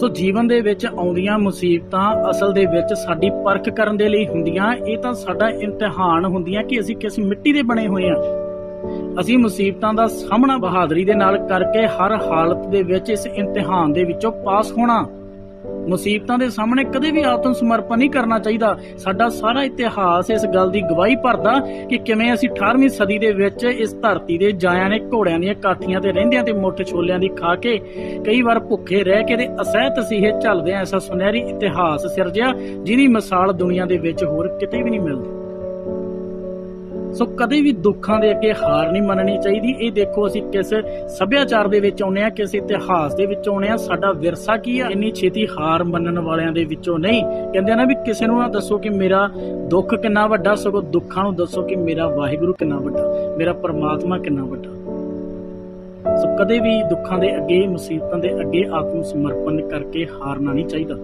ਸੋ ਜੀਵਨ ਦੇ ਵਿੱਚ ਆਉਂਦੀਆਂ ਮੁਸੀਬਤਾਂ ਅਸਲ ਦੇ ਵਿੱਚ ਸਾਡੀ ਪਰਖ ਕਰਨ ਦੇ ਲਈ ਹੁੰਦੀਆਂ। ਇਹ ਤਾਂ ਸਾਡਾ ਇਮਤਿਹਾਨ ਹੁੰਦੀਆਂ ਕਿ ਅਸੀਂ ਕਿਸ ਮਿੱਟੀ ਦੇ ਬਣੇ ਹੋਏ ਆ ਅਸੀਂ ਮੁਸੀਬਤਾਂ ਦਾ ਸਾਹਮਣਾ ਬਹਾਦਰੀ ਦੇ ਨਾਲ ਕਰਕੇ ਹਰ ਹਾਲਤ ਦੇ ਵਿੱਚ ਇਸ ਇਮਤਿਹਾਨ ਦੇ ਵਿੱਚੋਂ ਪਾਸ ਹੋਣਾ। ਮੁਸੀਬਤਾਂ ਦੇ ਸਾਹਮਣੇ ਕਦੇ ਵੀ ਆਤਮ ਸਮਰਪਣ ਨਹੀਂ ਕਰਨਾ ਚਾਹੀਦਾ। ਸਾਡਾ ਸਾਰਾ ਇਤਿਹਾਸ ਇਸ ਗੱਲ ਦੀ ਗਵਾਹੀ ਭਰਦਾ ਕਿ ਕਿਵੇਂ ਅਸੀਂ 18ਵੀਂ ਸਦੀ ਦੇ ਵਿੱਚ ਇਸ ਧਰਤੀ ਦੇ ਜਾਇਆਂ ਨੇ, ਘੋੜਿਆਂ ਦੀਆਂ ਕਾਠੀਆਂ ਤੇ ਰਹਿੰਦਿਆਂ ਤੇ ਮੁੱਠ ਛੋਲਿਆਂ ਦੀ ਖਾ ਕੇ ਕਈ ਵਾਰ ਭੁੱਖੇ ਰਹਿ ਕੇ ਤੇ ਅਸਹਿ ਤਸੀਹੇ ਝੱਲਦਿਆਂ ਐਸਾ ਸੁਨਹਿਰੀ ਇਤਿਹਾਸ ਸਿਰਜਿਆ, ਜਿਹਦੀ ਮਿਸਾਲ ਦੁਨੀਆ ਦੇ ਵਿੱਚ ਹੋਰ ਕਿਤੇ ਵੀ ਨਹੀਂ ਮਿਲਦੀ। ਸੋ ਕਦੇ ਵੀ ਦੁੱਖਾਂ ਦੇ ਅੱਗੇ ਹਾਰ ਨਹੀਂ ਮੰਨਣੀ ਚਾਹੀਦੀ। ਇਹ ਦੇਖੋ ਅਸੀਂ ਕਿਸ ਸੱਭਿਆਚਾਰ ਦੇ ਵਿੱਚ ਆਉਨੇ ਆ ਕਿਸ ਇਤਿਹਾਸ ਦੇ ਵਿੱਚ ਆਉਨੇ ਆ ਸਾਡਾ ਵਿਰਸਾ ਕੀ ਆ? ਇੰਨੀ ਛੇਤੀ ਹਾਰ ਮੰਨਣ ਵਾਲਿਆਂ ਦੇ ਵਿੱਚੋਂ ਨਹੀਂ। ਕਹਿੰਦੇ ਨਾ ਵੀ ਕਿਸੇ ਨੂੰ ਨਾ ਦੱਸੋ ਕਿ ਮੇਰਾ ਦੁੱਖ ਕਿੰਨਾ ਵੱਡਾ, ਸਗੋਂ ਦੁੱਖਾਂ ਨੂੰ ਦੱਸੋ ਕਿ ਮੇਰਾ ਵਾਹਿਗੁਰੂ ਕਿੰਨਾ ਵੱਡਾ, ਮੇਰਾ ਪਰਮਾਤਮਾ ਕਿੰਨਾ ਵੱਡਾ। ਸੋ ਕਦੇ ਵੀ ਦੁੱਖਾਂ ਦੇ ਅੱਗੇ, ਮੁਸੀਬਤਾਂ ਦੇ ਅੱਗੇ ਆਤਮ ਸਮਰਪਣ ਕਰਕੇ ਹਾਰਨਾ ਨਹੀਂ ਚਾਹੀਦਾ।